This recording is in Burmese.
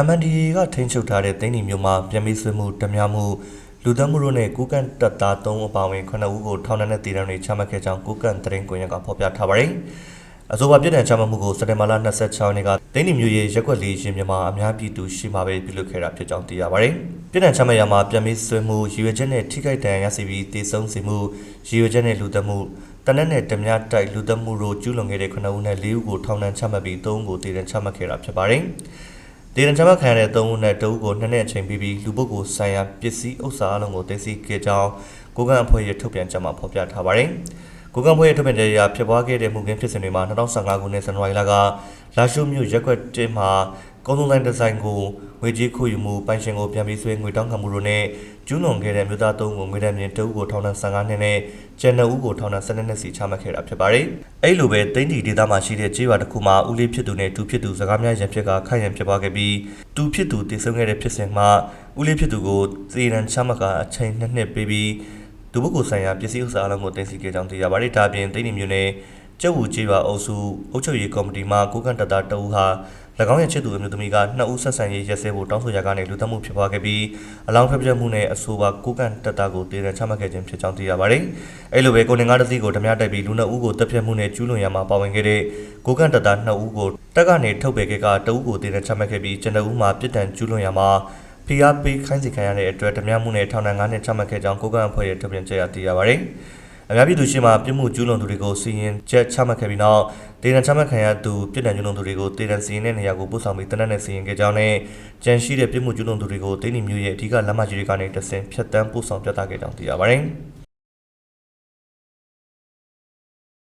MNDAA ကထိန်းချုပ်ထားတဲ့တိုင်းပြည်မျိုးမှာပြန်ပြီးဆွေးမှုတများမှုလူသတ်မှုတို့နဲ့ကုကန့်တပ်သား3အပါအဝင်9ဦးကိုထောင်ဒဏ်နဲ့တည်တံတွေချမှတ်ခဲ့ကြောင်းကုကန့်သတင်းကွန်ရက်ကဖော်ပြထားပါတယ်။အဆိုပါပြည်နယ်ချမှတ်မှုကိုစက်တင်ဘာလ26ရက်နေ့ကတိုင်းပြည်မျိုးရဲ့ရက်ွက်လေးရှင်မြန်မာအများပြည်သူရှိမှပဲပြုလုပ်ခဲ့တာဖြစ်ကြောင်းသိရပါတယ်။ပြည်နယ်ချမှတ်ရမှာပြန်ပြီးဆွေးမှုရည်ရွယ်ချက်နဲ့ထိခိုက်ဒဏ်ရာရစီပြီးတည်ဆုံစီမှုရည်ရွယ်ချက်နဲ့လူသတ်မှုတနက်နဲ့ဓမြတိုက်လူသတ်မှုတို့ကျူးလွန်ခဲ့တဲ့9ဦးနဲ့4ဦးကိုထောင်ဒဏ်ချမှတ်ပြီး3ဦးကိုတည်တံချမှတ်ခဲ့တာဖြစ်ပါတယ်။ ဒေသချမခံရတဲ့၃ဦးနဲ့တဦးကိုနှစ်နှစ်အချိန်ပြီးပြီးလူပုဂ္ဂိုလ်ဆိုင်ရာပစ္စည်းဥစ္စာအလုံးကိုသိသိခဲ့ကြောင်းကိုကန့်အဖွဲ့ရဲ့ထုတ်ပြန်ချက်မှာဖော်ပြထားပါတယ်။ ကိုကန့်အဖွဲ့ရဲ့ထုတ်ပြန်ချက်အရဖြစ်ပွားခဲ့တဲ့မှုခင်းဖြစ်စဉ်တွေမှာ2015ခုနှစ်ဇန်နဝါရီလကလာရှိုးမြို့ရက်ကွက်တဲမှာကုန်းလုံးတိုင်းဒီဇိုင်းကိုငွေကြေးခိုးယူမှုပိုင်ရှင်ကိုပြန်ပြီးဆွေးငွေတောင်းခံမှုတို့နဲ့ကျူးလွန်ခဲ့တဲ့မြို့သား၃ဦးကိုငွေဒဏ်မြင့်တဦးကိုထောင်ဒဏ်15နှစ်နဲ့ကျန်2ဦးကိုထောင်ဒဏ်12နှစ်စီချမှတ်ခဲ့တာဖြစ်ပါတယ်။အဲ့လိုပဲတိန့်တီဒေသမှာရှိတဲ့ကြေးရွာတစ်ခုမှာဦးလေးဖြစ်သူနဲ့တူဖြစ်သူစကားများရန်ဖြစ်ကခိုင်ရန်ဖြစ်ပွားခဲ့ပြီးတူဖြစ်သူတည်ဆုံခဲ့တဲ့ဖြစ်စဉ်မှာဦးလေးဖြစ်သူကိုသေဒဏ်ချမှတ်ကအချိန်2နှစ်ပေးပြီး သူပုဂ္ဂိုလ်ဆိုင်ရာပစ္စည်းဥစ္စာအလုံးကိုတင်စီခဲ့ကြောင်းသိရပါတယ်။ဒါပြင်တိန့်တီမျိုးနဲ့ကျုပ်ဝူကြေးရွာအုပ်စုအုပ်ချုပ်ရေးကော်မတီမှကိုကန့်တပ်သားတအူးဟာ၎င်းရဲ့ချစ်သူအမျိုးသမီးကနှစ်ဦးဆက်ဆံရေးရက်စဲဖို့တောင်းဆိုရကနေလူသတ်မှုဖြစ်ပွားခဲ့ပြီးအလောင်းဖျက်ပြက်မှုနဲ့အဆိုပါကိုကန့်တပ်သားကိုတည်တံချမှတ်ခဲ့ခြင်းဖြစ်ကြောင်းသိရပါတယ်။အဲ့လိုပဲကိုလင်ကားတစ်စီးကိုဓမြတိုက်ပြီးလူနှစ်ဦးကိုတပ်ဖြတ်မှုနဲ့ကျူးလွန်ရမှာပါဝင်ခဲ့တဲ့ကိုကန့်တပ်သားနှစ်ဦးကိုတပ်ကနေထုတ်ပယ်ခဲ့ကတဦးကိုတည်တံချမှတ်ခဲ့ပြီးကျန်တဲ့ဦးမှာပြစ်ဒဏ်ကျူးလွန်ရမှာ ဖိအားပေးခိုင်းစီခံရတဲ့အတွက်ဓမြမှုနဲ့ထောင်ဒဏ်9နှစ်ချမှတ်ခဲ့ကြောင်းကိုကန့်အဖွဲ့ရဲ့ထုတ်ပြန်ချက်အရသိရပါတယ်။အများပြည်သူရှေ့မှာပြစ်မှုကျူးလွန်သူတွေကိုစီရင်ချက်ချမှတ်ခဲ့ပြီးနောက်ဒေသချမှတ်ခံရသူပြစ်ဒဏ်ကျူးလွန်သူတွေကိုဒေသစီရင်တဲ့နေရာကိုပို့ဆောင်ပြီးတနက်နဲ့စီရင်ခဲ့ကြောင်းနဲ့ကြန့်ရှိတဲ့ပြစ်မှုကျူးလွန်သူတွေကိုဒိန်းနီမျိုးရဲ့အဓိကလမ်းမကြီးတွေကနေတဆင်ဖြတ်တန်းပို့ဆောင်ပြသခဲ့ကြောင်းသိရပါတယ်။